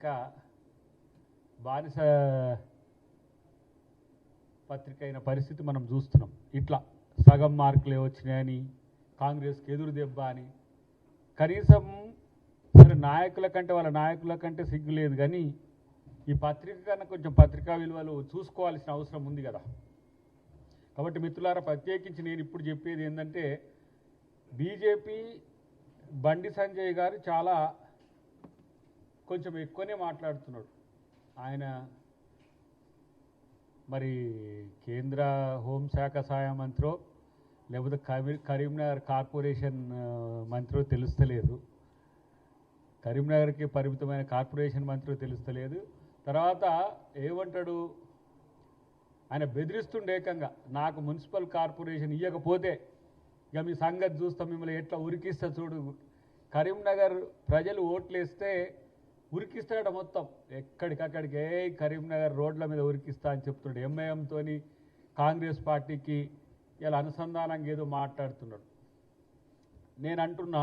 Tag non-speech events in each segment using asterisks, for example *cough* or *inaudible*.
ఇంకా బానిస పత్రిక అయిన పరిస్థితి మనం చూస్తున్నాం. ఇట్లా సగం మార్కులే వచ్చినాయని కాంగ్రెస్కి ఎదురు దెబ్బ అని. కనీసం సరే నాయకుల కంటే వాళ్ళ నాయకుల కంటే సిగ్గు లేదు కానీ ఈ పత్రిక కన్నా కొంచెం పత్రికా విలువలు చూసుకోవాల్సిన అవసరం ఉంది కదా. కాబట్టి మిత్రులారా ప్రత్యేకించి నేను ఇప్పుడు చెప్పేది ఏంటంటే బీజేపీ బండి సంజయ్ గారు చాలా కొంచెం ఎక్కువనే మాట్లాడుతున్నాడు. ఆయన మరి కేంద్ర హోంశాఖ సహాయ మంత్రో లేకపోతే కరీ కరీంనగర్ కార్పొరేషన్ మంత్రో తెలుస్తలేదు. కరీంనగర్కి పరిమితమైన కార్పొరేషన్ మంత్రో తెలుస్తలేదు. తర్వాత ఏమంటాడు? ఆయన బెదిరిస్తుండే ఏకంగా నాకు మున్సిపల్ కార్పొరేషన్ ఇవ్వకపోతే ఇక మీ సంగతి చూస్తాం మిమ్మల్ని ఎట్లా ఉరికిస్తా చూడు. కరీంనగర్ ప్రజలు ఓట్లేస్తే ఉరికిస్తాడు మొత్తం. ఎక్కడికక్కడికి ఏ కరీంనగర్ రోడ్ల మీద ఉరికిస్తా అని చెప్తున్నాడు. ఎంఐఎంతో కాంగ్రెస్ పార్టీకి ఇలా అనుసంధానంగా ఏదో మాట్లాడుతున్నాడు. నేను అంటున్నా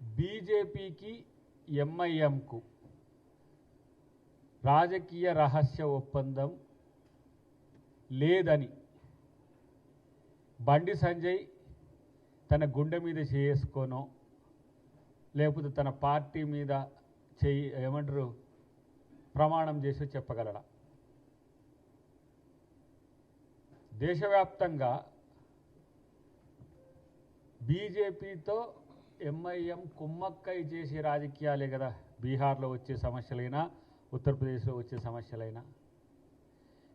బీజేపీకి ఎంఐఎంకు రాజకీయ రహస్య ఒప్పందం లేదని బండి సంజయ్ తన గుండె మీద చేసుకోనో లేకపోతే తన పార్టీ మీద చెయ్యి ఏమంటారు ప్రమాణం చేసి చెప్పగలరా దేశవ్యాప్తంగా బీజేపీతో ఎంఐఎం కుమ్మక్కై చేసే రాజకీయాలే కదా. బీహార్లో వచ్చే సమస్యలైనా ఉత్తరప్రదేశ్లో వచ్చే సమస్యలైనా.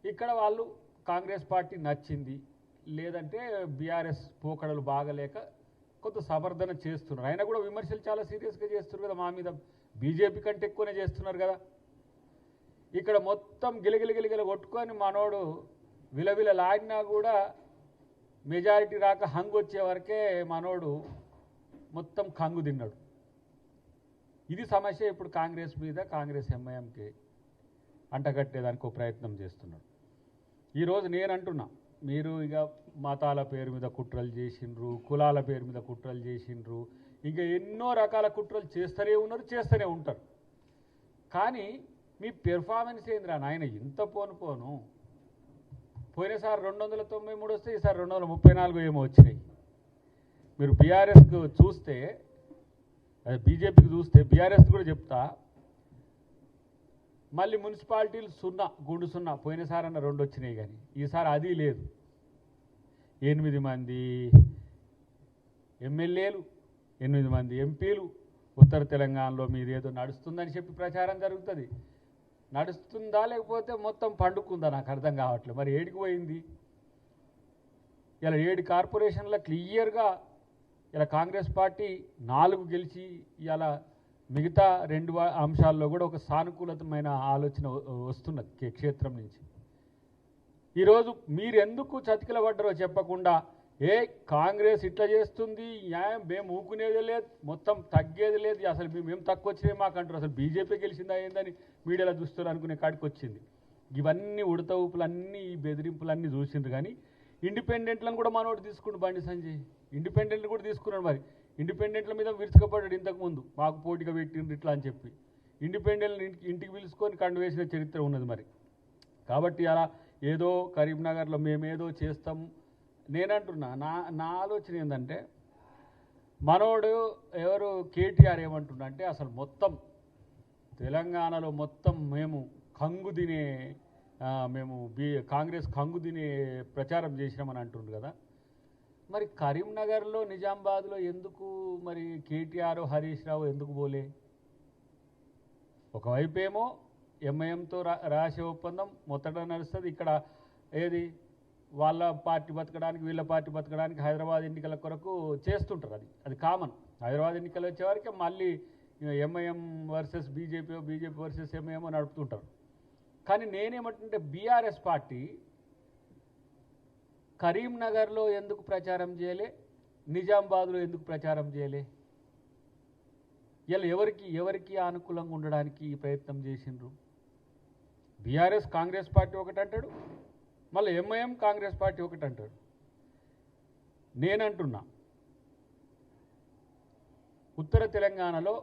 ఇక్కడ వాళ్ళు కాంగ్రెస్ పార్టీ నచ్చింది. లేదంటే బీఆర్ఎస్ పోకడలు బాగలేక కొంత సమర్థన చేస్తున్నారు. అయినా కూడా విమర్శలు చాలా సీరియస్గా చేస్తున్నారు కదా మా మీద బీజేపీ కంటే ఎక్కువనే చేస్తున్నారు కదా. ఇక్కడ మొత్తం గిలగిల కొట్టుకొని మనోడు విలవిలలాడినా కూడా మెజారిటీ రాక హంగు వచ్చే వరకే మనోడు మొత్తం కంగు తిన్నాడు. ఇది సమస్య ఇప్పుడు కాంగ్రెస్ మీద కాంగ్రెస్ ఎంఐఎంకి అంటగట్టేదానికి ఒక ప్రయత్నం చేస్తున్నాడు. ఈరోజు నేను అంటున్నా మీరు ఇక మతాల పేరు మీద కుట్రలు చేసిండ్రు కులాల పేరు మీద కుట్రలు చేసిండ్రు. ఇంకా ఎన్నో రకాల కుట్రలు చేస్తూనే ఉన్నారు చేస్తూనే ఉంటారు. కానీ మీ పెర్ఫార్మెన్స్ ఏందిరా నాయన? ఇంత పోను పోను. పోయినసారి రెండు వందల తొంభై మూడు వస్తే ఈసారి రెండు వందల ముప్పై నాలుగు ఏమో వచ్చినాయి. మీరు బీఆర్ఎస్కు చూస్తే అది బీజేపీకి చూస్తే బీఆర్ఎస్ కూడా చెప్తా మళ్ళీ మున్సిపాలిటీలు సున్నా గుండు సున్నా పోయినసారి అన్న రెండు వచ్చినాయి కానీ ఈసారి అది లేదు. ఎనిమిది మంది ఎమ్మెల్యేలు ఎనిమిది మంది ఎంపీలు ఉత్తర తెలంగాణలో మీరు ఏదో నడుస్తుందని చెప్పి ప్రచారం జరుగుతుంది. నడుస్తుందా లేకపోతే మొత్తం పండుకుందా? నాకు అర్థం కావట్లేదు. మరి ఏడికి పోయింది? ఇలా ఏడు కార్పొరేషన్ల క్లియర్గా ఇలా కాంగ్రెస్ పార్టీ నాలుగు గెలిచి ఇలా మిగతా రెండు అంశాల్లో కూడా ఒక సానుకూలతమైన ఆలోచన వ- వస్తున్నది క్షేత్రం నుంచి. ఈరోజు మీరెందుకు చతికిల పడ్డారో చెప్పకుండా ఏ కాంగ్రెస్ ఇట్లా చేస్తుంది న్యాయం మేము ఊకునేది లేదు మొత్తం తగ్గేది లేదు అసలు మేము తక్కువ వచ్చినాయి మాకు అంటారు అసలు బీజేపీ గెలిచిందా ఏందని మీడియాలో చూస్తారు అనుకునే కాడికి వచ్చింది ఇవన్నీ ఉడత ఊపులన్నీ ఈ బెదిరింపులన్నీ చూసిండ్రు కానీ ఇండిపెండెంట్లను కూడా మనోడు తీసుకుండు బండి సంజయ్. ఇండిపెండెంట్లు కూడా తీసుకున్నాడు మరి. ఇండిపెండెంట్ల మీద విరుచుకపడ్డాడు ఇంతకుముందు. మాకు పోటీగా పెట్టిండ్రు ఇట్లా అని చెప్పి. ఇండిపెండెంట్ ఇంటికి పిలుచుకొని కండు వేసిన చరిత్ర ఉన్నది మరి. కాబట్టి అలా ఏదో కరీంనగర్లో మేమేదో చేస్తాం. నేనంటున్నా నా నా ఆలోచన ఏంటంటే మనోడు ఎవరు కేటీఆర్ ఏమంటున్నా అంటే అసలు మొత్తం తెలంగాణలో మొత్తం మేము కంగు తినే మేము బీ కాంగ్రెస్ కంగు తినే ప్రచారం చేసినామని అంటుండ్రు కదా. మరి కరీంనగర్లో నిజామాబాద్లో ఎందుకు మరి కేటీఆర్ హరీష్ రావు ఎందుకు పోలే? ఒకవైపేమో ఏమో ఎంఐఎంతో రా రాసే ఒప్పందం మొత్తట నడుస్తుంది. ఇక్కడ ఏది? వాళ్ళ పార్టీ బతకడానికి వీళ్ళ పార్టీ బతకడానికి హైదరాబాద్ ఎన్నికల కొరకు చేస్తుంటారు అది. అది కామన్ హైదరాబాద్ ఎన్నికలు వచ్చేవారికి మళ్ళీ MIM versus BJP BJP versus MIM నడుపుతుంటారు. కానీ నేనేమంటుంటే బీఆర్ఎస్ పార్టీ కరీంనగర్లో ఎందుకు ప్రచారం చేయలే? నిజామాబాద్లో ఎందుకు ప్రచారం చేయలే? ఇలా ఎవరికి ఎవరికి అనుకూలంగా ఉండడానికి ఈ ప్రయత్నం చేసిండ్రు? బీఆర్ఎస్ కాంగ్రెస్ పార్టీ ఒకటి అంటాడు మళ్ళీ ఎంఐఎం కాంగ్రెస్ పార్టీ ఒకటి అంటాడు నేనంటున్నా ఉత్తర తెలంగాణలో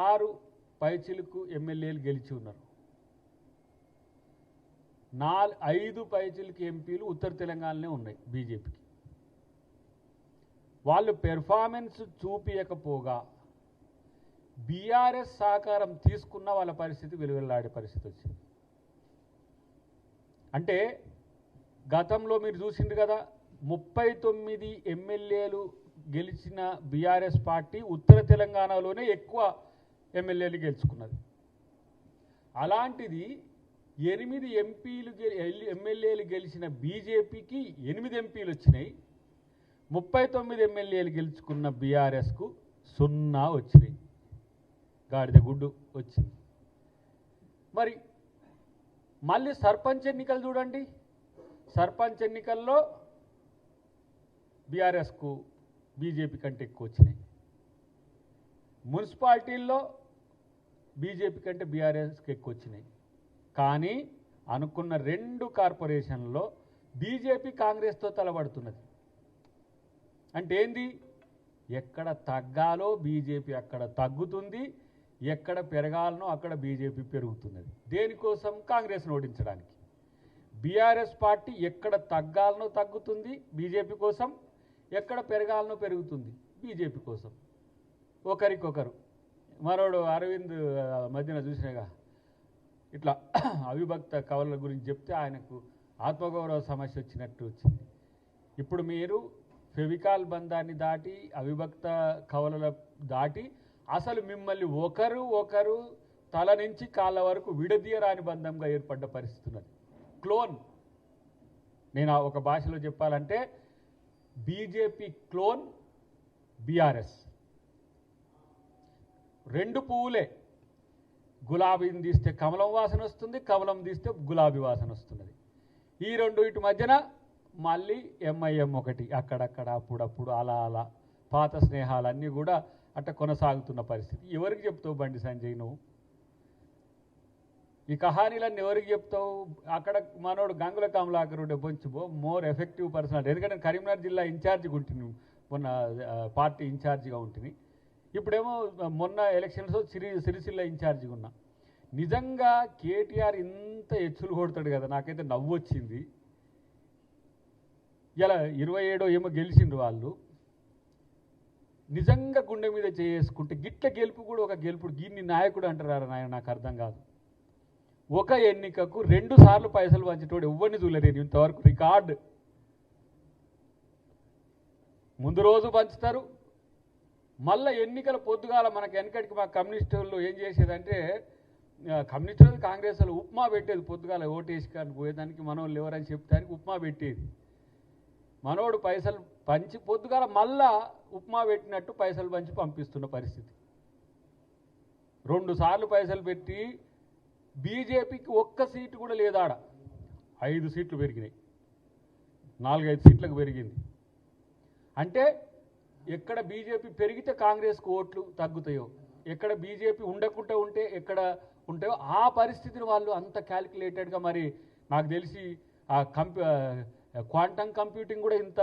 ఆరు పైచిలకు ఎమ్మెల్యేలు గెలిచి ఉన్నారు. నాలుగు ఐదు పైచిలకు ఎంపీలు ఉత్తర తెలంగాణలోనే ఉన్నాయి బీజేపీకి. వాళ్ళు పెర్ఫార్మెన్స్ చూపించకపోగా బీఆర్ఎస్ సహకారం తీసుకున్న వాళ్ళ పరిస్థితి వెలువెల్లాడే పరిస్థితి వచ్చింది. అంటే గతంలో మీరు చూసిండ్రు కదా ముప్పై తొమ్మిది ఎమ్మెల్యేలు గెలిచిన బీఆర్ఎస్ పార్టీ ఉత్తర తెలంగాణలోనే ఎక్కువ ఎమ్మెల్యేలు గెలుచుకున్నది. అలాంటిది ఎనిమిది ఎంపీలు ఎమ్మెల్యేలు గెలిచిన బీజేపీకి ఎనిమిది ఎంపీలు వచ్చినాయి. ముప్పై తొమ్మిది ఎమ్మెల్యేలు గెలుచుకున్న బీఆర్ఎస్కు సున్నా వచ్చినాయి. గాడిద గుడ్డు వచ్చింది. మరి మళ్ళీ సర్పంచ్ ఎన్నికలు చూడండి. సర్పంచ్ ఎన్నికల్లో బీఆర్ఎస్కు బీజేపీ కంటే ఎక్కువ వచ్చినాయి. మున్సిపాలిటీల్లో బీజేపీ కంటే బీఆర్ఎస్కి ఎక్కువ వచ్చినాయి. కానీ అనుకున్న రెండు కార్పొరేషన్లో బీజేపీ కాంగ్రెస్తో తలబడుతున్నది అంటే ఏంది? ఎక్కడ తగ్గాలో బీజేపీ అక్కడ తగ్గుతుంది ఎక్కడ పెరగాలనో అక్కడ బీజేపీ పెరుగుతున్నది. దేనికోసం? కాంగ్రెస్ను ఓడించడానికి. బీఆర్ఎస్ పార్టీ ఎక్కడ తగ్గాలనో తగ్గుతుంది బీజేపీ కోసం. ఎక్కడ పెరగాలనో పెరుగుతుంది బీజేపీ కోసం. ఒకరికొకరు. మరోడు అరవింద్ మధ్యన చూసినాగా ఇట్లా *clears throat* అవిభక్త కవల గురించి చెప్తే ఆయనకు ఆత్మగౌరవ సమస్య వచ్చినట్టు వచ్చింది. ఇప్పుడు మీరు ఫెవికాల్ బంధాన్ని దాటి అవిభక్త కవలల దాటి అసలు మిమ్మల్ని ఒకరు ఒకరు తల నుంచి కాళ్ళ వరకు విడదీయరాని బంధంగా ఏర్పడ్డ పరిస్థితి ఉన్నది. క్లోన్. నేను ఒక భాషలో చెప్పాలంటే బీజేపీ క్లోన్ బీఆర్ఎస్. రెండు పువ్వులే. గులాబీని తీస్తే కమలం వాసన వస్తుంది కమలం తీస్తే గులాబీ వాసన వస్తున్నది. ఈ రెండు ఇటు మధ్యన మళ్ళీ ఎంఐఎం ఒకటి అక్కడక్కడ అప్పుడప్పుడు అలా అలా పాత స్నేహాలన్నీ కూడా అట్ట కొనసాగుతున్న పరిస్థితి. ఎవరికి చెప్తావు బండి సంజయ్ నువ్వు? ఈ కహానీలన్నీ ఎవరికి చెప్తావు? అక్కడ మనోడు గంగుల కమలాకరుడు బొంచుబో మోర్ ఎఫెక్టివ్ పర్సనాలిటీ ఎందుకంటే కరీంనగర్ జిల్లా ఇన్ఛార్జిగా ఉంటుంది మొన్న పార్టీ ఇన్ఛార్జిగా ఉంటుంది ఇప్పుడేమో మొన్న ఎలక్షన్స్ సిరి సిరిసిల్ల ఇన్ఛార్జిగా ఉన్నా. నిజంగా కేటీఆర్ ఇంత ఎచ్చులు కొడతాడు కదా నాకైతే నవ్వు వచ్చింది ఇలా ఇరవై ఏడో ఏమో గెలిచిండ్రు వాళ్ళు. నిజంగా గుండె మీద చేసుకుంటే గిట్ల గెలుపు కూడా ఒక గెలుపుడు గిన్ని నాయకుడు అంటారు నాయన? నాకు అర్థం కాదు. ఒక ఎన్నికకు రెండు సార్లు పైసలు పంచేటోడు ఎవరిని చూడలేదు ఇంతవరకు. రికార్డ్. ముందు రోజు పంచుతారు. మళ్ళా ఎన్నికల పొద్దుగాల మనకి వెనకటికి మా కమ్యూనిస్టులు ఏం చేసేదంటే కమ్యూనిస్టులు కమ్యూనిస్ట్ కాంగ్రెస్ వాళ్ళు ఉప్మా పెట్టేది పొద్దుగాల ఓటేసి కానీ పోయేదానికి మనోళ్ళు ఎవరని చెప్తానికి ఉప్మా పెట్టేది. మనోడు పైసలు పంచి పొద్దుగాల మళ్ళా ఉప్మా పెట్టినట్టు పైసలు పంచి పంపిస్తున్న పరిస్థితి. రెండు సార్లు పైసలు పెట్టి బీజేపీకి ఒక్క సీటు కూడా లేదాడ. ఐదు సీట్లు పెరిగినాయి. నాలుగైదు సీట్లకు పెరిగింది. అంటే ఎక్కడ బీజేపీ పెరిగితే కాంగ్రెస్కు ఓట్లు తగ్గుతాయో ఎక్కడ బీజేపీ ఉండకుండా ఉంటే ఎక్కడ ఉంటాయో ఆ పరిస్థితిని వాళ్ళు అంత క్యాలిక్యులేటెడ్గా మరి నాకు తెలిసి ఆ కంప్యూ క్వాంటమ్ కంప్యూటింగ్ కూడా ఇంత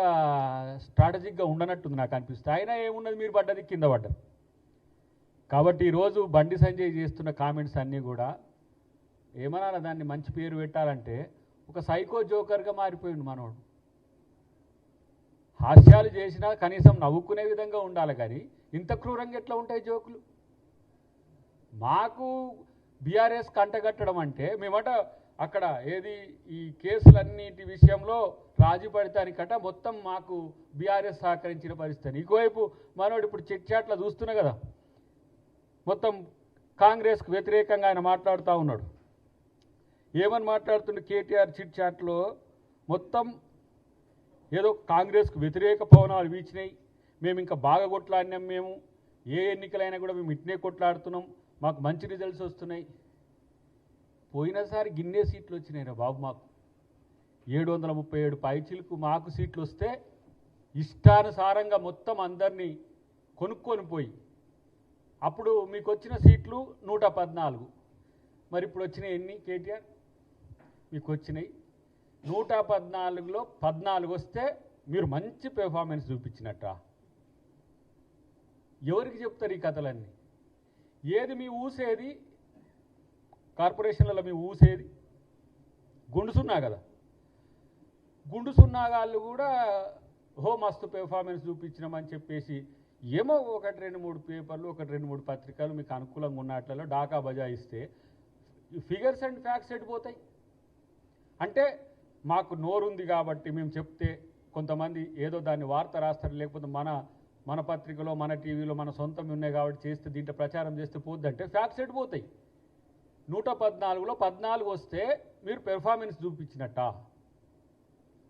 స్ట్రాటజిక్గా ఉండనట్టుంది నాకు అనిపిస్తుంది. అయినా ఏమున్నది? మీరు పడ్డది కింద పడ్డది కాబట్టి ఈరోజు బండి సంజయ్ చేస్తున్న కామెంట్స్ అన్నీ కూడా ఏమనాలి దాన్ని మంచి పేరు పెట్టాలంటే ఒక సైకో జోకర్గా మారిపోయింది మనోడు. హాస్యాలు చేసినా కనీసం నవ్వుకునే విధంగా ఉండాలి కానీ ఇంత క్రూరంగా ఎట్లా ఉంటాయి జోకులు? మాకు బీఆర్ఎస్ కంటగట్టడం అంటే మేమట అక్కడ ఏది ఈ కేసులన్నిటి విషయంలో రాజీ పడటానికట మొత్తం మాకు బీఆర్ఎస్ సహకరించిన పరిస్థితి. ఇంకోవైపు మనోడు ఇప్పుడు చిట్ చాట్ల చూస్తున్నా కదా. మొత్తం కాంగ్రెస్కు వ్యతిరేకంగా ఆయన మాట్లాడుతూ ఉన్నాడు. ఏమని మాట్లాడుతుండే కేటీఆర్ చిట్ చాట్లో? మొత్తం ఏదో కాంగ్రెస్కు వ్యతిరేక పవనాలు వీచినాయి. మేము ఇంకా బాగా కొట్లాడినాం మేము. ఏ ఎన్నికలైనా కూడా మేము ఇట్నే కొట్లాడుతున్నాం. మాకు మంచి రిజల్ట్స్ వస్తున్నాయి. పోయినసారి గిన్నె సీట్లు వచ్చినాయి బాబు మాకు. ఏడు వందల ముప్పై ఏడు పైచీలకు మాకు సీట్లు వస్తే ఇష్టానుసారంగా మొత్తం అందరినీ కొనుక్కొని పోయి. అప్పుడు మీకు వచ్చిన సీట్లు నూట పద్నాలుగు. మరి ఇప్పుడు వచ్చినాయి ఎన్ని కేటీఆర్? మీకు వచ్చినాయి. నూట పద్నాలుగులో పద్నాలుగు వస్తే మీరు మంచి పెర్ఫార్మెన్స్ చూపించినట్ట ఎవరికి చెప్తారు ఈ కథలన్నీ? ఏది మీ ఊసేది? కార్పొరేషన్లలో మీ ఊసేది. గుండు సున్నా కదా. గుండు సున్నాగాళ్ళు కూడా హో మస్తు పెర్ఫార్మెన్స్ చూపించినామని చెప్పేసి ఏమో ఒకటి రెండు మూడు పేపర్లు ఒకటి రెండు మూడు పత్రికలు మీకు అనుకూలంగా ఉన్నట్లలో డాకా బజాయిస్తే ఫిగర్స్ అండ్ ఫ్యాక్ట్స్ ఎడిపోతాయి అంటే మాకు నోరుంది కాబట్టి మేము చెప్తే కొంతమంది ఏదో దాన్ని వార్త రాస్తారు లేకపోతే మన మన పత్రికలో మన టీవీలో మన సొంతం ఉన్నాయి కాబట్టి చేస్తే దీంట్లో ప్రచారం చేస్తే పోద్దంటే ఫ్యాక్ట్స్ ఎడిపోతాయి నూట పద్నాలుగులో పద్నాలుగు వస్తే మీరు పెర్ఫార్మెన్స్ చూపించినట్ట?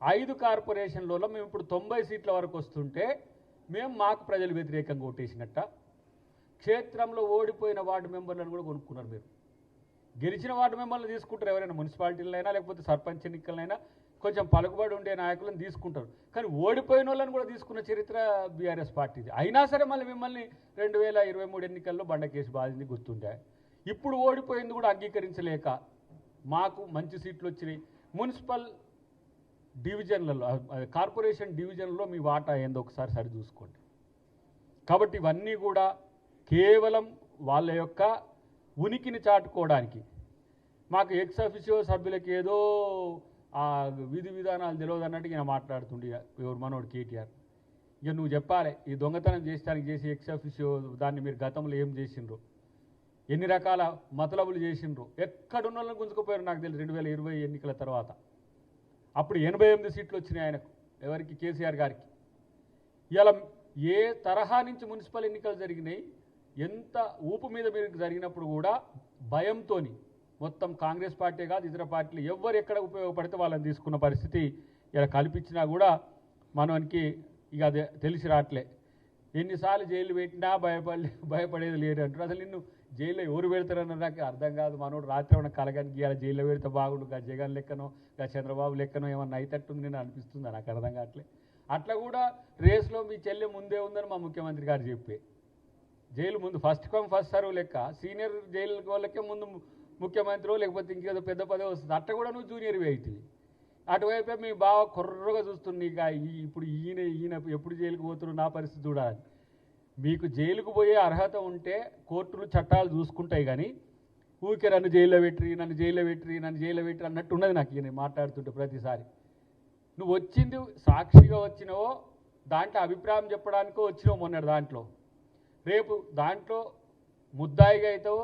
ఐదు కార్పొరేషన్లలో మేము ఇప్పుడు తొంభై సీట్ల వరకు వస్తుంటే మేము మాకు ప్రజలు వ్యతిరేకంగా ఓటేసినట్ట? క్షేత్రంలో ఓడిపోయిన వార్డు మెంబర్లను కూడా కొనుక్కున్నారు మీరు. గెలిచిన వార్డు మెంబర్లు తీసుకుంటారు ఎవరైనా మున్సిపాలిటీలైనా లేకపోతే సర్పంచ్ ఎన్నికలైనా కొంచెం పలుకుబడి ఉండే నాయకులను తీసుకుంటారు. కానీ ఓడిపోయిన వాళ్ళని కూడా తీసుకున్న చరిత్ర బీఆర్ఎస్ పార్టీది. అయినా సరే మళ్ళీ మిమ్మల్ని రెండు వేల ఇరవై మూడు ఎన్నికల్లో బండకేసి బాధింది గుర్తుండే ఇప్పుడు ఓడిపోయింది కూడా అంగీకరించలేక మాకు మంచి సీట్లు వచ్చినాయి. మున్సిపల్ డివిజన్లలో కార్పొరేషన్ డివిజన్లో మీ వాటా ఏందో ఒకసారి సరి చూసుకోండి. కాబట్టి ఇవన్నీ కూడా కేవలం వాళ్ళ యొక్క ఉనికిని చాటుకోవడానికి. మాకు ఎక్స్ అఫిషియో సభ్యులకి ఏదో ఆ విధి విధానాలు తెలియదు అన్నట్టు ఈయన మాట్లాడుతుండే ఎవరు మనోడు కేటీఆర్. ఇక నువ్వు చెప్పాలి ఈ దొంగతనం చేసడానికి చేసి ఎక్స్ అఫిషియో దాన్ని మీరు గతంలో ఏం చేసిండ్రు? ఎన్ని రకాల మతలబులు చేసిండ్రు? ఎక్కడున్న వాళ్ళని గుంజుకుపోయారు నాకు తెలుసు రెండు వేల ఇరవై ఎన్నికల తర్వాత. అప్పుడు ఎనభై ఎనిమిది సీట్లు వచ్చినాయి ఆయనకు ఎవరికి? కేసీఆర్ గారికి. ఇలా ఏ తరహా నుంచి మున్సిపల్ ఎన్నికలు జరిగినాయి ఎంత ఊపు మీద మీరు జరిగినప్పుడు కూడా భయంతోని మొత్తం కాంగ్రెస్ పార్టీ కాదు ఇతర పార్టీలు ఎవరు ఎక్కడ ఉపయోగపడితే వాళ్ళని తీసుకున్న పరిస్థితి ఇలా కల్పించినా కూడా మనకి ఇక అది తెలిసి రావట్లే. ఎన్నిసార్లు జైలు పెట్టినా భయపడి భయపడేది లేరు అంటారు అసలు నిన్ను జైల్లో ఎవరు పెడతారన్న నాకు అర్థం కాదు. మనోడు రాత్రి ఉన్న కలగానికి గీయాలి జైల్లో పెడితే బాగుండు. గా జగన్ లెక్కనో గా చంద్రబాబు లెక్కనో ఏమన్నా అయితట్టుంది నేను అనిపిస్తుంది? నాకు అర్థం కావట్లే. అట్లా కూడా రేస్లో మీ చెల్లె ముందే ఉందని మా ముఖ్యమంత్రి గారు చెప్పే. జైలు ముందు ఫస్ట్ కమ్ ఫస్ట్ సర్వ్ లెక్క. సీనియర్ జైలు వాళ్ళకే ముందు ముఖ్యమంత్రి లేకపోతే ఇంకేదో పెద్ద పదవి వస్తుంది. అట్ట కూడా నువ్వు జూనియర్వి అవుతుంది అటువైపే మీ బావ కుర్రగా చూస్తుంది ఇక ఇప్పుడు ఈయన ఈయన ఎప్పుడు జైలుకు పోతున్నాడు నా పరిస్థితి చూడాలి మీకు జైలుకు పోయే అర్హత ఉంటే కోర్టులు చట్టాలు చూసుకుంటాయి కానీ ఊరికే నన్ను జైల్లో పెట్టిరి నన్ను జైల్లో పెట్టిరి నన్ను జైల్లో పెట్టిరి అన్నట్టు ఉన్నది నాకు ఈయన మాట్లాడుతుంటే ప్రతిసారి. నువ్వు వచ్చింది సాక్షిగా వచ్చినవో దాంట్లో అభిప్రాయం చెప్పడానికో వచ్చినావు మొన్నటి దాంట్లో. రేపు దాంట్లో ముద్దాయిగా అవుతావో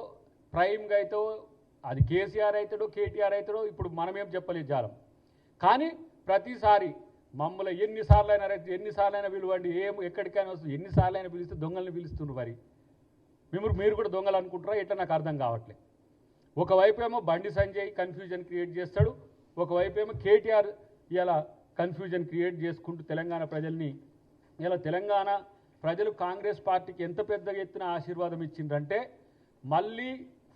ప్రైమ్గా అవుతావో అది కేసీఆర్ అవుతాడో కేటీఆర్ అవుతాడో ఇప్పుడు మనమేం చెప్పలేదు జాలం. కానీ ప్రతిసారి మమ్మల్ని ఎన్నిసార్లు అయినా ఎన్నిసార్లు అయినా పిలవండి ఏం ఎక్కడికైనా వస్తుంది ఎన్నిసార్లు అయినా పిలిస్తే దొంగల్ని పిలుస్తుండ్రు మరి. మిమ్మల్ని మీరు కూడా దొంగలు అనుకుంటారా ఎట్లా? నాకు అర్థం కావట్లేదు ఒకవైపు ఏమో బండి సంజయ్ కన్ఫ్యూజన్ క్రియేట్ చేస్తాడు ఒకవైపు ఏమో కేటీఆర్ ఇలా కన్ఫ్యూజన్ క్రియేట్ చేసుకుంటూ తెలంగాణ ప్రజల్ని ఇలా తెలంగాణ ప్రజలు కాంగ్రెస్ పార్టీకి ఎంత పెద్ద ఎత్తున ఆశీర్వాదం ఇచ్చిండ్రంటే మళ్ళీ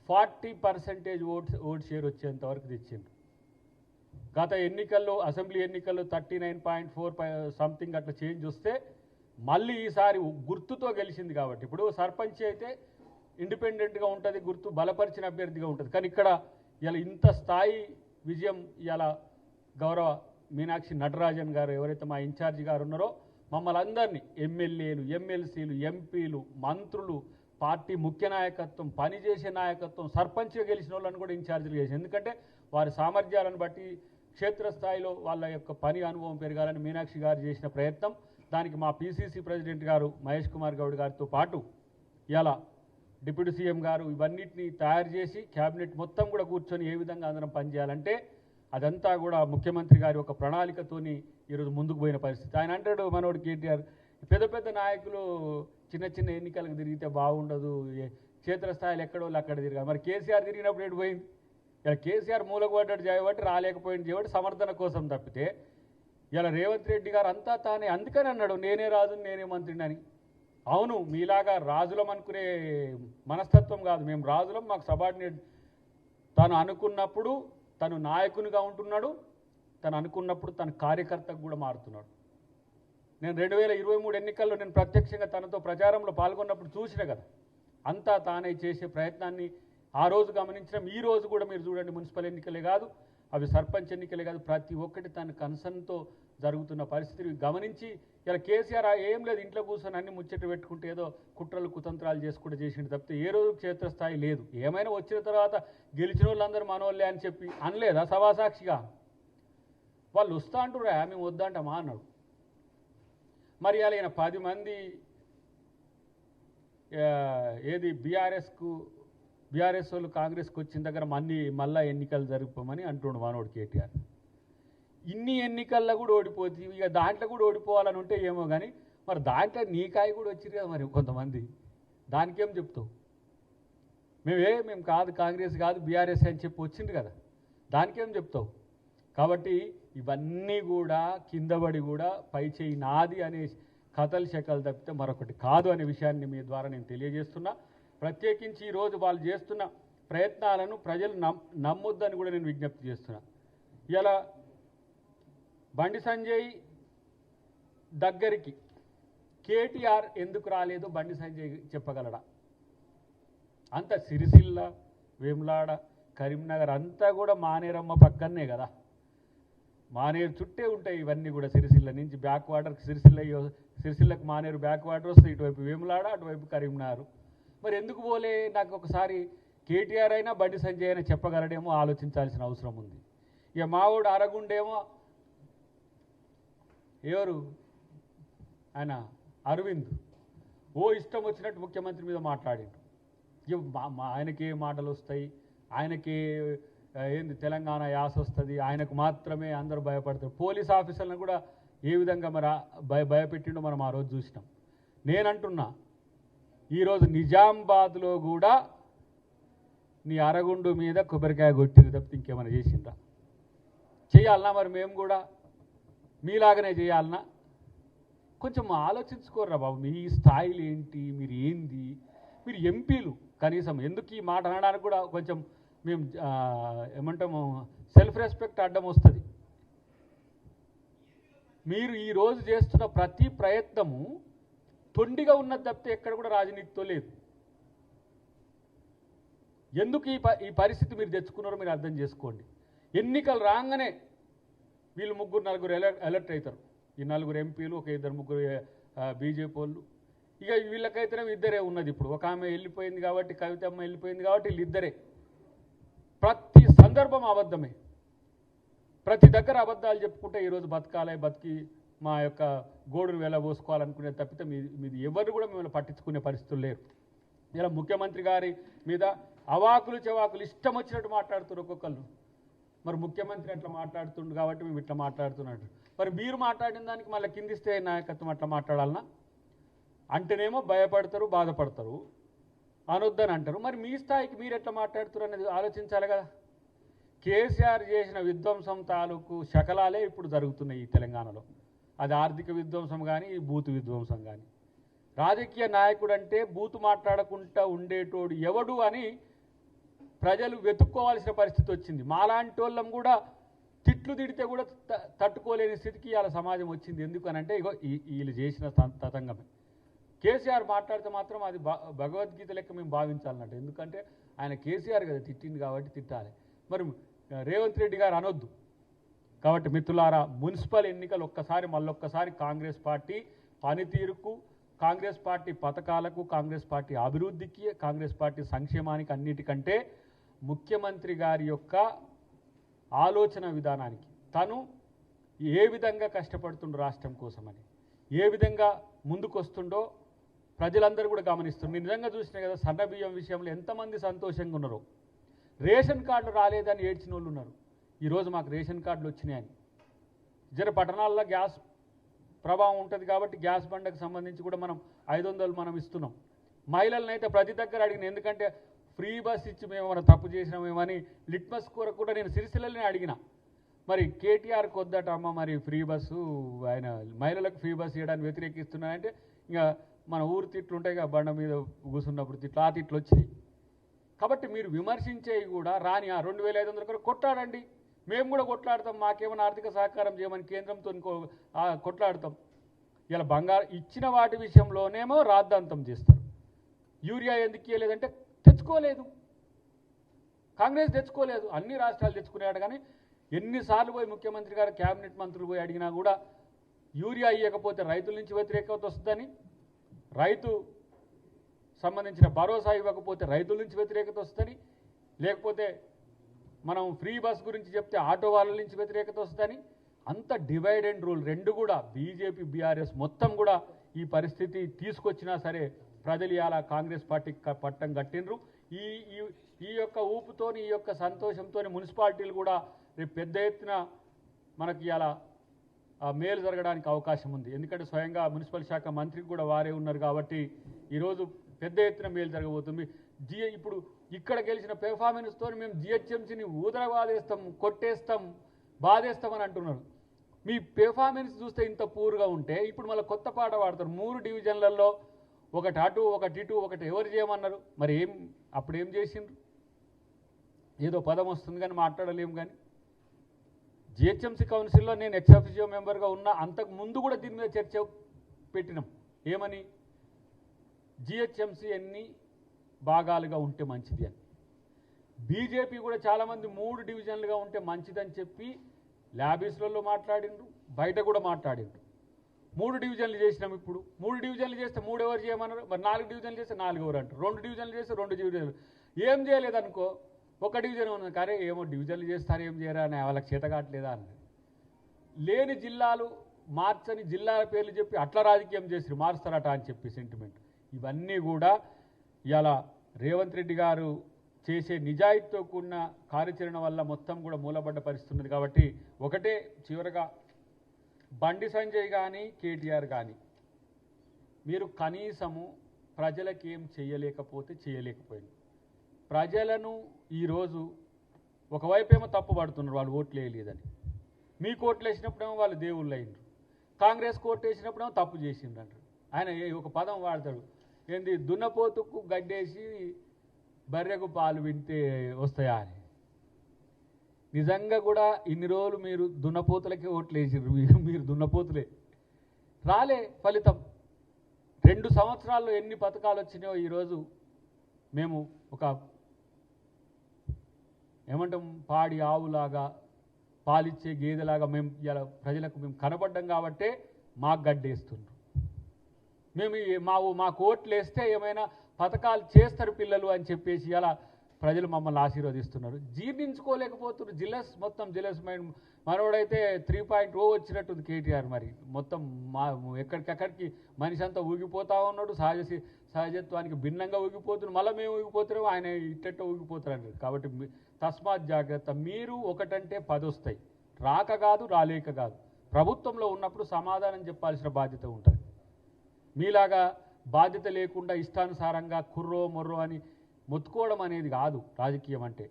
forty percentage vote vote share వచ్చేంత వరకు తెచ్చిండ్రు. గత ఎన్నికల్లో అసెంబ్లీ ఎన్నికల్లో thirty nine point four something అట్లా చేంజ్ వస్తే మళ్ళీ ఈసారి గుర్తుతో గెలిచింది కాబట్టి. ఇప్పుడు సర్పంచ్ అయితే ఇండిపెండెంట్గా ఉంటుంది గుర్తు బలపరిచిన అభ్యర్థిగా ఉంటుంది. కానీ ఇక్కడ ఇలా ఇంత స్థాయి విజయం ఇలా గౌరవ మీనాక్షి నటరాజన్ గారు ఎవరైతే మా ఇన్ఛార్జి గారు ఉన్నారో మమ్మల్ని అందరినీ ఎమ్మెల్యేలు ఎమ్మెల్సీలు ఎంపీలు మంత్రులు పార్టీ ముఖ్య నాయకత్వం పనిచేసే నాయకత్వం సర్పంచ్గా గెలిచిన వాళ్ళని కూడా ఇన్ఛార్జీలు చేసి ఎందుకంటే వారి సామర్థ్యాలను బట్టి క్షేత్రస్థాయిలో వాళ్ళ యొక్క పని అనుభవం పెరగాలని మీనాక్షి గారు చేసిన ప్రయత్నం. దానికి మా పిసిసి ప్రెసిడెంట్ గారు మహేష్ కుమార్ గౌడ్ గారితో పాటు ఇలా డిప్యూటీ సీఎం గారు ఇవన్నిటిని తయారు చేసి క్యాబినెట్ మొత్తం కూడా కూర్చొని ఏ విధంగా అందరం పనిచేయాలంటే అదంతా కూడా ముఖ్యమంత్రి గారి ఒక ప్రణాళికతోని ఈరోజు ముందుకు పోయిన పరిస్థితి. ఆయన అంటాడు మనోడు కేటీఆర్ పెద్ద పెద్ద నాయకులు చిన్న చిన్న ఎన్నికలకు తిరిగితే బాగుండదు క్షేత్రస్థాయిలో ఎక్కడో అక్కడ తిరగాలి మరి కేసీఆర్ తిరిగినప్పుడు ఎటు పోయింది? ఇలా కేసీఆర్ మూలకు పడ్డాడు చేయబట్టి రాలేకపోయింది చేయబట్టి సమర్థన కోసం తప్పితే ఇలా రేవంత్ రెడ్డి గారు అంతా తానే అందుకని అన్నాడు నేనే రాజు నేనే మంత్రిని అని. అవును మీలాగా రాజులం అనుకునే మనస్తత్వం కాదు. మేము రాజులం మాకు సబార్డినేట్ తను అనుకున్నప్పుడు తను నాయకునిగా ఉంటున్నాడు తను అనుకున్నప్పుడు తన కార్యకర్తకు కూడా మారుతున్నాడు. నేను రెండు వేల ఇరవై మూడు ఎన్నికల్లో నేను ప్రత్యక్షంగా తనతో ప్రచారంలో పాల్గొన్నప్పుడు చూసిన కదా అంతా తానే చేసే ప్రయత్నాన్ని ఆ రోజు గమనించడం ఈ రోజు కూడా మీరు చూడండి మున్సిపల్ ఎన్నికలే కాదు అవి సర్పంచ్ ఎన్నికలే కాదు ప్రతి ఒక్కటి తన కన్సర్న్తో జరుగుతున్న పరిస్థితిని గమనించి ఇలా కేసీఆర్ ఆ- ఏం లేదు ఇంట్లో కూర్చొని అన్ని ముచ్చట పెట్టుకుంటే ఏదో కుట్రలు కుతంత్రాలు చేసుకుంటూ చేసిండు తప్పితే ఏ రోజు క్షేత్రస్థాయి లేదు. ఏమైనా వచ్చిన తర్వాత గెలిచిన వాళ్ళందరూ మనోళ్ళే అని చెప్పి అనలేదా సభాసాక్షిగా? వాళ్ళు వస్తా అంటురా మేము వద్దంటామా అన్నాడు. మరి అలా ఈయన పది మంది ఏది బీఆర్ఎస్కు బీఆర్ఎస్ వాళ్ళు కాంగ్రెస్కి వచ్చిన దగ్గర మళ్ళీ మళ్ళా ఎన్నికలు జరుపుకోమని అంటుండు మనోడు కేటీఆర్. ఇన్ని ఎన్నికల్లో కూడా ఓడిపోతుంది ఇక దాంట్లో కూడా ఓడిపోవాలని ఉంటే ఏమో కానీ మరి దాంట్లో నీకాయ కూడా వచ్చింది కదా మరి కొంతమంది. దానికేం చెప్తావు? మేమే మేము కాదు కాంగ్రెస్ కాదు బీఆర్ఎస్ అని చెప్పి వచ్చింది కదా. దానికేం చెప్తావు? కాబట్టి ఇవన్నీ కూడా కిందబడి కూడా పై చేయి నాది అనే కథలు శకలు తప్పితే మరొకటి కాదు అనే విషయాన్ని మీ ద్వారా నేను తెలియజేస్తున్నా. ప్రత్యేకించి ఈరోజు వాళ్ళు చేస్తున్న ప్రయత్నాలను ప్రజలు నమ్ నమ్మొద్దని కూడా నేను విజ్ఞప్తి చేస్తున్నా. ఇలా బండి సంజయ్ దగ్గరికి కేటీఆర్ ఎందుకు రాలేదు బండి సంజయ్ చెప్పగలడా? అంత సిరిసిల్ల వేములాడ కరీంనగర్ అంతా కూడా మానేరమ్మ పక్కనే కదా. మానేరు చుట్టే ఉంటాయి ఇవన్నీ కూడా సిరిసిల్ల నుంచి బ్యాక్ వాటర్కి సిరిసిల్ల సిరిసిల్లకు మానేరు బ్యాక్ వాటర్ వస్తే ఇటువైపు వేములాడ అటువైపు కరీంనగర్. మరి ఎందుకు పోలే? నాకు ఒకసారి కేటీఆర్ అయినా బండి సంజయ్ అయినా చెప్పగలడేమో ఆలోచించాల్సిన అవసరం ఉంది. ఇక మావోడు అరగుండేమో ఎవరు? ఆయన అరవింద్. ఓ ఇష్టం వచ్చినట్టు ముఖ్యమంత్రి మీద మాట్లాడిండు. ఇక ఆయనకే ఆయనకి మాటలు వస్తాయి ఆయనకి ఏంది తెలంగాణ యాస వస్తుంది ఆయనకు మాత్రమే అందరూ భయపడతారు. పోలీస్ ఆఫీసర్లను కూడా ఏ విధంగా మరి భయ భయపెట్టిండో మనం ఆ రోజు చూసినాం. నేనంటున్నా ఈరోజు నిజామాబాద్లో కూడా నీ అరగుండు మీద కొబ్బరికాయ కొట్టింది తప్పితే ఇంకేమైనా చేసిండ్రా? చేయాలన్నా మరి మేము కూడా? మీలాగనే చేయాలన్నా కొంచెం ఆలోచించుకోర్రా బాబు మీ స్థాయిలు ఏంటి మీరు ఏంది? మీరు ఎంపీలు కనీసం ఎందుకు ఈ మాట అనడానికి కూడా కొంచెం మేము ఏమంటాము సెల్ఫ్ రెస్పెక్ట్ అడ్డం వస్తుంది. మీరు ఈరోజు చేస్తున్న ప్రతి ప్రయత్నము తొండిగా ఉన్నది తప్పితే ఎక్కడ కూడా రాజనీతితో లేదు. ఎందుకు ఈ ప ఈ పరిస్థితి మీరు తెచ్చుకున్నారో మీరు అర్థం చేసుకోండి. ఎన్నికలు రాగానే వీళ్ళు ముగ్గురు నలుగురు ఎలర్ట్ అలర్ట్ అవుతారు. ఈ నలుగురు ఎంపీలు ఒక ఇద్దరు ముగ్గురు బీజేపీ వాళ్ళు. ఇక వీళ్ళకైతే ఇద్దరే ఉన్నది ఇప్పుడు. ఒక ఆమె వెళ్ళిపోయింది కాబట్టి కవితమ్మ వెళ్ళిపోయింది కాబట్టి వీళ్ళిద్దరే. ప్రతి సందర్భం అబద్ధమే. ప్రతి దగ్గర అబద్ధాలు చెప్పుకుంటే ఈరోజు బతకాలే బతికి మా యొక్క గోడును వెళ్ళబోసుకోవాలనుకునే తప్పితే మీ మీది ఎవరు కూడా మిమ్మల్ని పట్టించుకునే పరిస్థితులు లేరు. ఇలా ముఖ్యమంత్రి గారి మీద అవాకులు చెవాకులు ఇష్టం వచ్చినట్టు మాట్లాడుతున్నారు ఒక్కొక్కళ్ళు. మరి ముఖ్యమంత్రి అట్లా మాట్లాడుతుండు కాబట్టి మేము ఇట్లా మాట్లాడుతున్నట్టు మరి మీరు మాట్లాడిన దానికి మళ్ళీ కిందిస్తే నాయకత్వం అట్లా మాట్లాడాలనా? అంటేనేమో భయపడతారు బాధపడతారు. అనొద్దని అంటారు. మరి మీ స్థాయికి మీరు ఎట్లా మాట్లాడుతారు అనేది ఆలోచించాలి కదా. కేసీఆర్ చేసిన విధ్వంసం తాలూకు శకలాలే ఇప్పుడు జరుగుతున్నాయి ఈ తెలంగాణలో. అది ఆర్థిక విధ్వంసం కానీ బూతు విధ్వంసం కానీ రాజకీయ నాయకుడు అంటే బూతు మాట్లాడకుండా ఉండేటోడు ఎవడు అని ప్రజలు వెతుక్కోవాల్సిన పరిస్థితి వచ్చింది. మాలాంటి వాళ్ళం కూడా తిట్లు తిడితే కూడా త- తట్టుకోలేని స్థితికి ఇవాళ సమాజం వచ్చింది. ఎందుకనంటే ఇగో ఈ- వీళ్ళు చేసిన త- తతంగమే. కేసీఆర్ మాట్లాడితే మాత్రం అది భ- భగవద్గీత లెక్క మేము భావించాలన్నట్టు. ఎందుకంటే ఆయన కేసీఆర్ కదా తిట్టింది కాబట్టి తిట్టాలి. మరి రేవంత్ రెడ్డి గారు అనొద్దు. కాబట్టి మిత్రులారా మున్సిపల్ ఎన్నికలు ఒక్కసారి మళ్ళొక్కసారి కాంగ్రెస్ పార్టీ పనితీరుకు కాంగ్రెస్ పార్టీ పథకాలకు కాంగ్రెస్ పార్టీ అభివృద్ధికి కాంగ్రెస్ పార్టీ సంక్షేమానికి అన్నిటికంటే ముఖ్యమంత్రి గారి యొక్క ఆలోచన విధానానికి. తను ఏ విధంగా కష్టపడుతుండో రాష్ట్రం కోసమని ఏ విధంగా ముందుకొస్తుండో ప్రజలందరూ కూడా గమనిస్తుంది నేను నిజంగా చూసిన కదా సన్న బియ్యం విషయంలో ఎంతమంది సంతోషంగా ఉన్నారో. రేషన్ కార్డు రాలేదని ఏడ్చిన వాళ్ళు ఉన్నారు. ఈరోజు మాకు రేషన్ కార్డులు వచ్చినాయని. జర పట్టణాల్లో గ్యాస్ ప్రభావం ఉంటుంది కాబట్టి గ్యాస్ బండకు సంబంధించి కూడా మనం ఐదు వందలు మనం ఇస్తున్నాం. మహిళలను అయితే ప్రతి దగ్గర అడిగిన ఎందుకంటే ఫ్రీ బస్ ఇచ్చి మేము మనం తప్పు చేసినామేమని లిట్మస్ కూర కూడా నేను సిరిసిల్లని అడిగిన. మరి కేటీఆర్ వద్దట అమ్మ మరి ఫ్రీ బస్సు ఆయన మహిళలకు ఫ్రీ బస్సు ఇవ్వడానికి వ్యతిరేకిస్తున్నాయంటే ఇంకా మన ఊరు తిట్లు ఉంటాయి కదా బండ మీద కూసున్నప్పుడు తిట్లు ఆ తిట్లు వచ్చినాయి. కాబట్టి మీరు విమర్శించేవి కూడా రాని ఆ రెండు వేల ఐదు వందల కూడా మేము కూడా కొట్లాడతాం మాకేమైనా ఆర్థిక సహకారం చేయమని కేంద్రంతో కొట్లాడతాం. ఇలా బంగారు ఇచ్చిన వాటి విషయంలోనేమో రాద్ధాంతం చేస్తారు. యూరియా ఎందుకు ఇవ్వలేదంటే తెచ్చుకోలేదు. కాంగ్రెస్ తెచ్చుకోలేదు. అన్ని రాష్ట్రాలు తెచ్చుకునేవాడు కానీ ఎన్నిసార్లు పోయి ముఖ్యమంత్రి గారు క్యాబినెట్ మంత్రులు పోయి అడిగినా కూడా యూరియా ఇవ్వకపోతే రైతుల నుంచి వ్యతిరేకత వస్తుందని రైతు సంబంధించిన భరోసా ఇవ్వకపోతే రైతుల నుంచి వ్యతిరేకత వస్తుందని లేకపోతే మనం ఫ్రీ బస్ గురించి చెప్తే ఆటో వాళ్ళ నుంచి వ్యతిరేకత వస్తుందని? అంత డివైడ్ అండ్ రూల్ రెండు కూడా బీజేపీ బీఆర్ఎస్ మొత్తం కూడా ఈ పరిస్థితి తీసుకొచ్చినా సరే ప్రజలు ఇలా కాంగ్రెస్ పార్టీకి పట్టం కట్టినరు ఈ ఈ- ఈ యొక్క ఊపుతోని ఈ యొక్క సంతోషంతోని మున్సిపాలిటీలు కూడా రేపు పెద్ద ఎత్తున మనకి ఇలా మేలు జరగడానికి అవకాశం ఉంది. ఎందుకంటే స్వయంగా మున్సిపల్ శాఖ మంత్రికి కూడా వారే ఉన్నారు కాబట్టి ఈరోజు పెద్ద ఎత్తున మేలు జరగబోతుంది. జి ఇప్పుడు ఇక్కడ గెలిచిన పెర్ఫార్మెన్స్తో మేము జిహెచ్ఎంసీని ఊదర బాధేస్తాం కొట్టేస్తాం బాధేస్తామని అంటున్నారు. మీ పెర్ఫార్మెన్స్ చూస్తే ఇంత పూర్గా ఉంటే ఇప్పుడు మళ్ళీ కొత్త పాట పాడతారు. మూడు డివిజన్లలో ఒకటి అటు ఒకటి ఇటు ఒకటి ఎవరు చేయమన్నారు? మరి ఏం అప్పుడు ఏం చేసిండ్రు? ఏదో పదం వస్తుంది కానీ మాట్లాడలేము కానీ. జిహెచ్ఎంసీ కౌన్సిల్లో నేను ఎక్సాఫిజియో మెంబర్గా ఉన్నా అంతకు ముందు కూడా దీని మీద చర్చ పెట్టినాం. ఏమని? జిహెచ్ఎంసీ ఎన్ని భాగాలుగా ఉంటే మంచిది అని. బీజేపీ కూడా చాలామంది మూడు డివిజన్లుగా ఉంటే మంచిదని చెప్పి ల్యాబీస్లలో మాట్లాడిండ్రు బయట కూడా మాట్లాడిండ్రు. మూడు డివిజన్లు చేసినాం ఇప్పుడు. మూడు డివిజన్లు చేస్తే మూడు ఎవరు చేయమన్నారు? మరి నాలుగు డివిజన్లు చేస్తే నాలుగు ఎవరు అంటారు? రెండు డివిజన్లు చేస్తే రెండు డివిజన్లు. ఏం చేయలేదనుకో ఒక డివిజన్ ఉంది కానీ ఏమో డివిజన్లు చేస్తారు ఏం చేయరా అని వాళ్ళకి చేత కావట్లేదా అని లేని జిల్లాలు మార్చని జిల్లాల పేర్లు చెప్పి అట్లా రాజకీయం చేసి మారుస్తారట అని చెప్పి సెంటిమెంట్ ఇవన్నీ కూడా ఇవాళ రేవంత్ రెడ్డి గారు చేసే నిజాయితీతో కూడిన కార్యాచరణ వల్ల మొత్తం కూడా మూలపడ్డ పరిస్థితి ఉన్నది కాబట్టి ఒకటే చివరగా బండి సంజయ్ కానీ కేటీఆర్ కానీ మీరు కనీసము ప్రజలకి ఏం చేయలేకపోతే చేయలేకపోయింది. ప్రజలను ఈరోజు ఒకవైపేమో ఏమో తప్పు పడుతున్నారు వాళ్ళు ఓట్లు వేయలేదని. మీ కోట్లు వేసినప్పుడేమో వాళ్ళు దేవుళ్ళు అయినరు. కాంగ్రెస్ కోర్టు వేసినప్పుడేమో తప్పు చేసిండ్రు అంటారు. ఆయన ఒక పదం వాడతాడు ఏంది దున్నపోతుకు గడ్డేసి బర్రెకు పాలు వింటే వస్తాయా అని. నిజంగా కూడా ఇన్ని రోజులు మీరు దున్నపోతులకే ఓట్లు మీరు మీరు దున్నపోతులే. రాలే ఫలితం. రెండు సంవత్సరాల్లో ఎన్ని పథకాలు వచ్చినాయో ఈరోజు మేము ఒక ఏమంటాం పాడి ఆవులాగా పాలిచ్చే గేదెలాగా మేము ఇలా ప్రజలకు మేము కనబడ్డం కాబట్టే మాకు గడ్డేస్తుండ్రు. మేము ఈ- మా ఊ- మా కోట్లు వేస్తే ఏమైనా పథకాలు చేస్తారు పిల్లలు అని చెప్పేసి అలా ప్రజలు మమ్మల్ని ఆశీర్వదిస్తున్నారు. జీర్ణించుకోలేకపోతున్నారు. జిల్లస్ మొత్తం జిల్లస్ మైండ్ మనోడైతే త్రీ పాయింట్ ఓ వచ్చినట్టుంది కేటీఆర్ మరి. మొత్తం మా ఎక్కడికెక్కడికి మనిషి అంతా ఊగిపోతా ఉన్నాడు. సహజ సహజత్వానికి భిన్నంగా ఊగిపోతున్నాడు మళ్ళీ మేము ఊగిపోతున్నాము? ఆయన ఇట్టట్ట ఊగిపోతారు కాబట్టి తస్మాత్ జాగ్రత్త. మీరు ఒకటంటే పది వస్తాయి రాక కాదు రాలేక కాదు. ప్రభుత్వంలో ఉన్నప్పుడు సమాధానం చెప్పాల్సిన బాధ్యత ఉంటుంది. మీలాగా బాధ్యత లేకుండా ఇష్టానుసారంగా కుర్రో మొర్రో అని మొత్తుకోవడం అనేది కాదు రాజకీయం అంటే.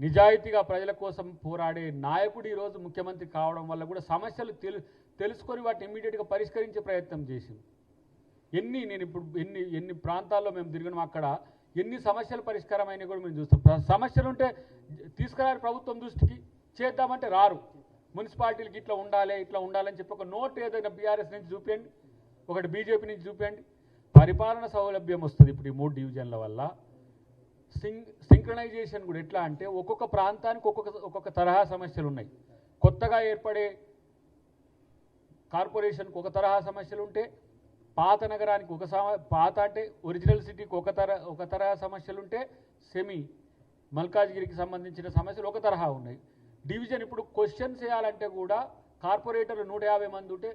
నిజాయితీగా ప్రజల కోసం పోరాడే నాయకుడు ఈరోజు ముఖ్యమంత్రి కావడం వల్ల కూడా సమస్యలు తెలు తెలుసుకొని వాటిని ఇమ్మీడియట్గా పరిష్కరించే ప్రయత్నం చేసింది. ఎన్ని నేను ఇప్పుడు ఎన్ని ఎన్ని ప్రాంతాల్లో మేము తిరిగినాం అక్కడ ఎన్ని సమస్యలు పరిష్కారం కూడా మేము చూస్తాం. సమస్యలు ఉంటే తీసుకురారు ప్రభుత్వం దృష్టికి చేద్దామంటే రారు. మున్సిపాలిటీలకి ఇట్లా ఉండాలి ఇట్లా ఉండాలని చెప్పి ఒక నోట్ ఏదైనా బీఆర్ఎస్ నుంచి చూపించండి. ఒకటి బీజేపీ నుంచి చూపించండి పరిపాలన సౌలభ్యం వస్తుంది ఇప్పుడు ఈ మూడు డివిజన్ల వల్ల. సింక్ సింక్రనైజేషన్ కూడా ఎట్లా అంటే ఒక్కొక్క ప్రాంతానికి ఒక్కొక్క ఒక్కొక్క తరహా సమస్యలు ఉన్నాయి. కొత్తగా ఏర్పడే కార్పొరేషన్కి ఒక తరహా సమస్యలు ఉంటే పాత నగరానికి ఒక సమ పాత అంటే ఒరిజినల్ సిటీకి ఒక తర ఒక తరహా సమస్యలు ఉంటే సెమీ మల్కాజ్గిరికి సంబంధించిన సమస్యలు ఒక తరహా ఉన్నాయి. డివిజన్ ఇప్పుడు క్వశ్చన్స్ చేయాలంటే కూడా కార్పొరేటర్లు నూట యాభై మంది ఉంటే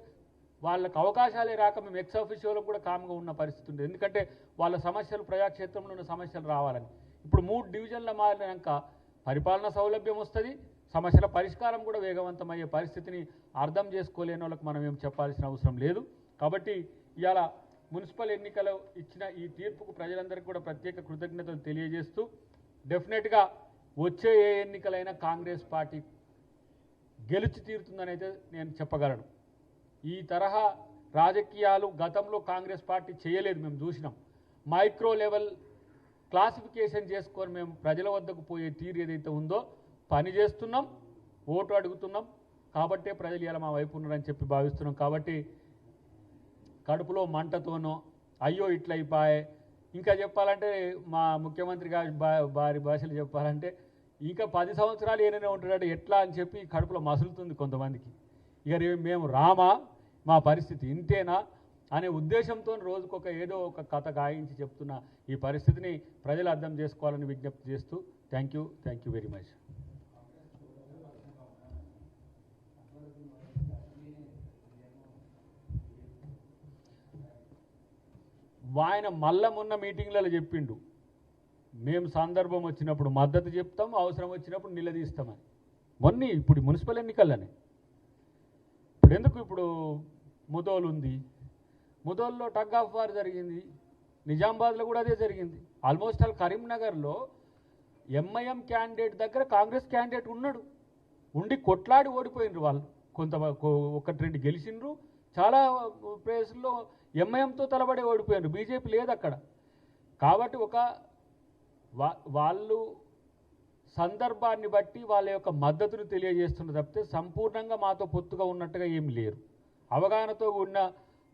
వాళ్ళకి అవకాశాలే రాక మేము ఎక్స్ ఆఫీషియోలకు కూడా కామ్గా ఉన్న పరిస్థితి ఉంది ఎందుకంటే వాళ్ళ సమస్యలు ప్రజాక్షేత్రంలో ఉన్న సమస్యలు రావాలని. ఇప్పుడు మూడు డివిజన్ల మారినాక పరిపాలన సౌలభ్యం వస్తుంది సమస్యల పరిష్కారం కూడా వేగవంతమయ్యే పరిస్థితిని అర్థం చేసుకోలేని వాళ్ళకి మనం ఏం చెప్పాల్సిన అవసరం లేదు. కాబట్టి ఇవాళ మున్సిపల్ ఎన్నికలు ఇచ్చిన ఈ తీర్పుకు ప్రజలందరికీ కూడా ప్రత్యేక కృతజ్ఞతలు తెలియజేస్తూ డెఫినెట్గా వచ్చే ఏ ఎన్నికలైనా కాంగ్రెస్ పార్టీ గెలిచి తీరుతుందని అయితే నేను చెప్పగలను. ఈ తరహా రాజకీయాలు గతంలో కాంగ్రెస్ పార్టీ చేయలేదు మేము చూసినాం. మైక్రో లెవెల్ క్లాసిఫికేషన్ చేసుకొని మేము ప్రజల వద్దకు పోయే తీరు ఏదైతే ఉందో పని చేస్తున్నాం ఓటు అడుగుతున్నాం. కాబట్టే ప్రజలు ఇలా మా వైపు ఉన్నారని చెప్పి భావిస్తున్నాం. కాబట్టి కడుపులో మంటతోనో అయ్యో ఇట్లా ఇంకా చెప్పాలంటే మా ముఖ్యమంత్రి గారి బా వారి భాషలు చెప్పాలంటే ఇంకా పది సంవత్సరాలు ఏదైనా ఉంటాడు ఎట్లా అని చెప్పి కడుపులో మసులుతుంది కొంతమందికి. ఇక మేము రామా? మా పరిస్థితి ఇంతేనా అనే ఉద్దేశంతో రోజుకొక ఏదో ఒక కథ గాయించి చెప్తున్న ఈ పరిస్థితిని ప్రజలు అర్థం చేసుకోవాలని విజ్ఞప్తి చేస్తూ thank you thank you very much. ఆయన మళ్ళా మొన్న మీటింగ్లలో చెప్పిండు. మేము సందర్భం వచ్చినప్పుడు మద్దతు చెప్తాం అవసరం వచ్చినప్పుడు నిలదీస్తామని. మొన్న ఇప్పుడు మున్సిపల్ ఎన్నికలని ఇప్పుడు ఎందుకు ఇప్పుడు ముదోల్ ఉంది ముదోల్లో టగ్ ఆఫ్ వార్ జరిగింది. నిజామాబాద్లో కూడా అదే జరిగింది. ఆల్మోస్ట్ ఆల్ కరీంనగర్లో ఎంఐఎం క్యాండిడేట్ దగ్గర కాంగ్రెస్ క్యాండిడేట్ ఉన్నాడు. ఉండి కొట్లాడి ఓడిపోయినరు వాళ్ళు. కొంత ఒకటి రెండు గెలిచిండ్రు చాలా ప్లేసుల్లో ఎంఐఎంతో తలబడి ఓడిపోయినారు. బీజేపీ లేదు అక్కడ. కాబట్టి ఒక వా- వాళ్ళు సందర్భాన్ని బట్టి వాళ్ళ యొక్క మద్దతును తెలియజేస్తున్న తప్పితే సంపూర్ణంగా మాతో పొత్తుగా ఉన్నట్టుగా ఏమి లేరు. అవగాహనతో ఉన్న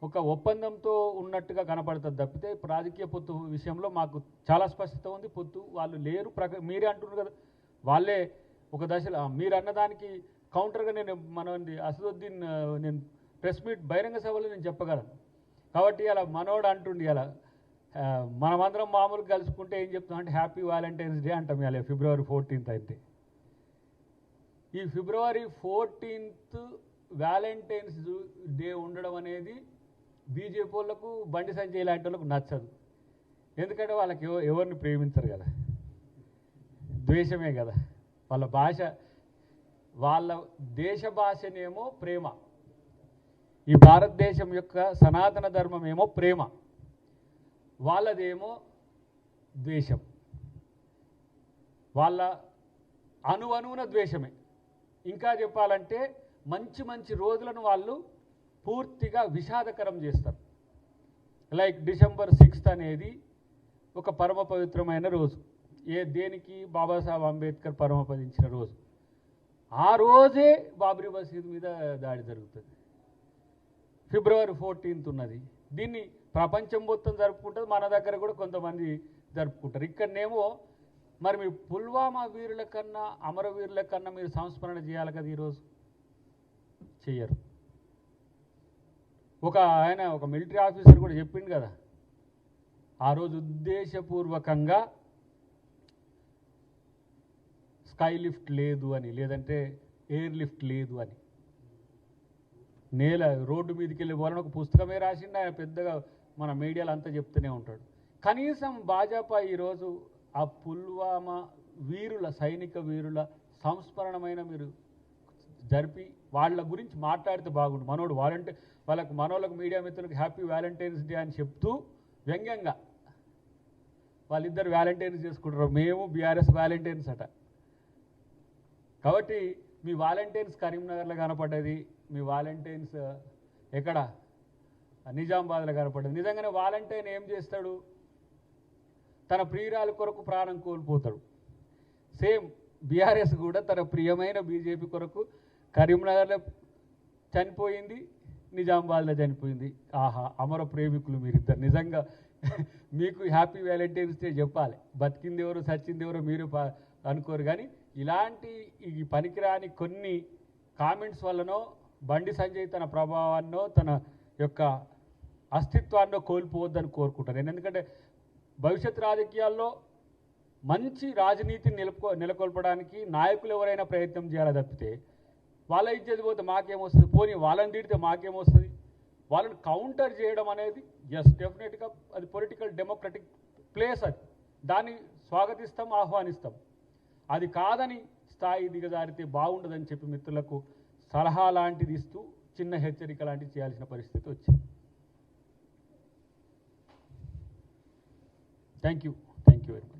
ఒక ఒప్పందంతో ఉన్నట్టుగా కనపడుతుంది తప్పితే రాజకీయ పొత్తు విషయంలో మాకు చాలా స్పష్టత ఉంది. పొత్తు వాళ్ళు లేరు. ప్రక మీరే అంటున్నారు కదా. వాళ్ళే ఒక దశలో మీరు అన్నదానికి కౌంటర్గా నేను మన అసదుద్దీన్ నేను ప్రెస్ మీట్ బహిరంగ సభలో నేను చెప్పగలను. కాబట్టి అలా మనోడు అంటుండి అలా మనమందరం మామూలుగా కలుసుకుంటే ఏం చెప్తాం అంటే హ్యాపీ వ్యాలంటైన్స్ డే అంటాం ఇలా ఫిబ్రవరి ఫోర్టీన్త్ అయితే. ఈ ఫిబ్రవరి ఫోర్టీన్త్ వ్యాలంటైన్స్ డే ఉండడం అనేది బీజేపీ వాళ్ళకు బండి సంజయ్ లాంటి వాళ్ళకు నచ్చదు. ఎందుకంటే వాళ్ళకి ఎవరిని ప్రేమించరు కదా. ద్వేషమే కదా. వాళ్ళ భాష వాళ్ళ దేశ భాషనేమో ప్రేమ. ఈ భారతదేశం యొక్క సనాతన ధర్మం ఏమో ప్రేమ. వాళ్ళదేమో ద్వేషం. వాళ్ళ అణు అణువున ద్వేషమే. ఇంకా చెప్పాలంటే మంచి మంచి రోజులను వాళ్ళు పూర్తిగా విషాదకరం చేస్తారు. లైక్ డిసెంబర్ సిక్స్త్ అనేది ఒక పరమ పవిత్రమైన రోజు. ఏ దేనికి? బాబాసాహెబ్ అంబేద్కర్ పరమపదించిన రోజు. ఆ రోజే బాబ్రీ మసీద్ మీద దాడి జరుగుతుంది. ఫిబ్రవరి ఫోర్టీన్త్ ఉన్నది. దీన్ని ప్రపంచం మొత్తం జరుపుకుంటుంది. మన దగ్గర కూడా కొంతమంది జరుపుకుంటారు. ఇక్కడనేమో మరి మీ పుల్వామా వీరుల కన్నా అమరవీరుల కన్నా మీరు సంస్మరణ చేయాలి కదా ఈరోజు? చెయ్యరు. ఒక ఆయన ఒక మిలిటరీ ఆఫీసర్ కూడా చెప్పిండు కదా ఆ రోజు ఉద్దేశపూర్వకంగా స్కై లిఫ్ట్ లేదు అని లేదంటే ఎయిర్ లిఫ్ట్ లేదు అని. నేల రోడ్డు మీదకి వెళ్ళి పోవాలని ఒక పుస్తకమే రాసిండు ఆయన పెద్దగా మన మీడియాలో అంతా చెప్తూనే ఉంటాడు. కనీసం భాజపా ఈరోజు ఆ పుల్వామా వీరుల సైనిక వీరుల సంస్మరణమైన మీరు జరిపి వాళ్ళ గురించి మాట్లాడితే బాగుండు. మనోడు వాలంటీ వాళ్ళకు మనోళ్ళకు మీడియా మిత్రులకు హ్యాపీ వ్యాలంటైన్స్ డే అని చెప్తూ వ్యంగ్యంగా వాళ్ళిద్దరు వ్యాలంటైన్స్ చేసుకుంటారు. మేము బీఆర్ఎస్ వ్యాలంటైన్స్ అట. కాబట్టి మీ వాలంటీర్స్ కరీంనగర్లో కనపడ్డది మీ వాలంటీర్స్ ఎక్కడ? నిజామాబాద్లో కనపడ్డది. నిజంగానే వాలంటీర్ ఏం చేస్తాడు? తన ప్రియురాలు కొరకు ప్రాణం కోల్పోతాడు. సేమ్ బీఆర్ఎస్ కూడా తన ప్రియమైన బీజేపీ కొరకు కరీంనగర్లో చనిపోయింది నిజామాబాద్లో చనిపోయింది. ఆహా అమర ప్రేమికులు మీరిద్దరు. నిజంగా మీకు హ్యాపీ వ్యాలంటైన్స్ డే చెప్పాలి. బతికింది ఎవరు సచ్చింది ఎవరో మీరు అనుకోరు. కానీ ఇలాంటి ఈ పనికిరాని కొన్ని కామెంట్స్ వల్లనో బండి సంజయ్ తన ప్రభావాన్నో తన యొక్క అస్తిత్వాన్నో కోల్పోవద్దని కోరుకుంటాను నేను ఎందుకంటే భవిష్యత్ రాజకీయాల్లో మంచి రాజనీతిని నిలుపుకో నెలకొల్పడానికి నాయకులు ఎవరైనా ప్రయత్నం చేయాలి తప్పితే వాళ్ళ ఇచ్చేది పోతే మాకేమొస్తుంది? పోనీ వాళ్ళని తిడితే మాకేమొస్తుంది? వాళ్ళని కౌంటర్ చేయడం అనేది ఎస్ డెఫినెట్గా అది పొలిటికల్ డెమోక్రటిక్ ప్లేస్ అది. దాన్ని స్వాగతిస్తాం ఆహ్వానిస్తాం. అది కాదని స్థాయి దిగజారితే బాగుండదని చెప్పి మిత్రులకు సలహా లాంటిది ఇస్తూ చిన్న హెచ్చరిక లాంటివి చేయాల్సిన పరిస్థితి వచ్చింది. Thank you thank you very much